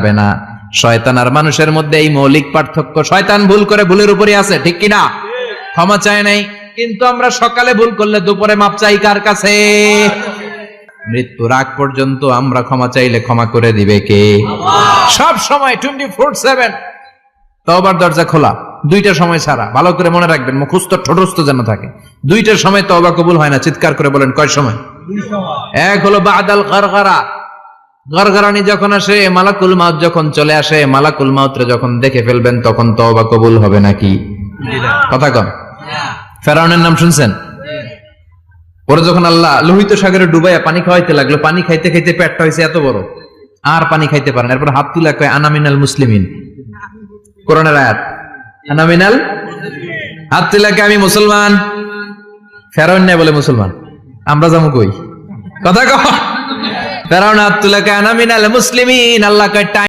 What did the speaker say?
যাবে না। শয়তান আর মানুষের মধ্যে এই মৌলিক পার্থক্য, শয়তান ভুল করে ভুলের উপরই আছে, ঠিক কিনা? ক্ষমা চায় নাই, কিন্তু আমরা সকালে ভুল করলে দুপুরে মাপ চাই কার কাছে? মৃত্যুর আগ পর্যন্ত আমরা ক্ষমা চাইলে ক্ষমা করে দিবে কে? সব সময় টোয়েন্টি ফোর সেভেন তবার দরজা খোলা, দুইটা সময় ছাড়া ভালো করে মনে রাখবেন, মুখস্থ, ঠোঁটস্থ যেন থাকে। দুইটার সময় তবা কবুল হয় না, চিৎকার করে বলেন, কয় সময়? এক হলো বাদাল গরগরা গরগরানি যখন আসে, মালাকুল মাউত যখন চলে আসে, মালাকুল মাউতরে যখন দেখে ফেলবেন, তখন তওবা কবুল হবে নাকি? কথা কম ফেরাউনের নাম শুনছেন? ওরা যখন আল্লাহ লোহিত সাগরে ডুবাইয়া পানি খাওয়াইতে লাগল, পানি খাইতে খাইতে পেটটা হয়েছে এত বড়। আর পানি খাইতে পারেন এরপর হাত তুলে কয় আনামিনাল মুসলিমিন। কোরআনের আয়াত আনামিনাল হাত তুলে কয়, আমি মুসলমান। ফেরাউন নেই বলে মুসলমান। আমরা যাব কই? কথা কহ ফেরাউন হাত তুলে মিনাল মুসলিমিন আল্লাহ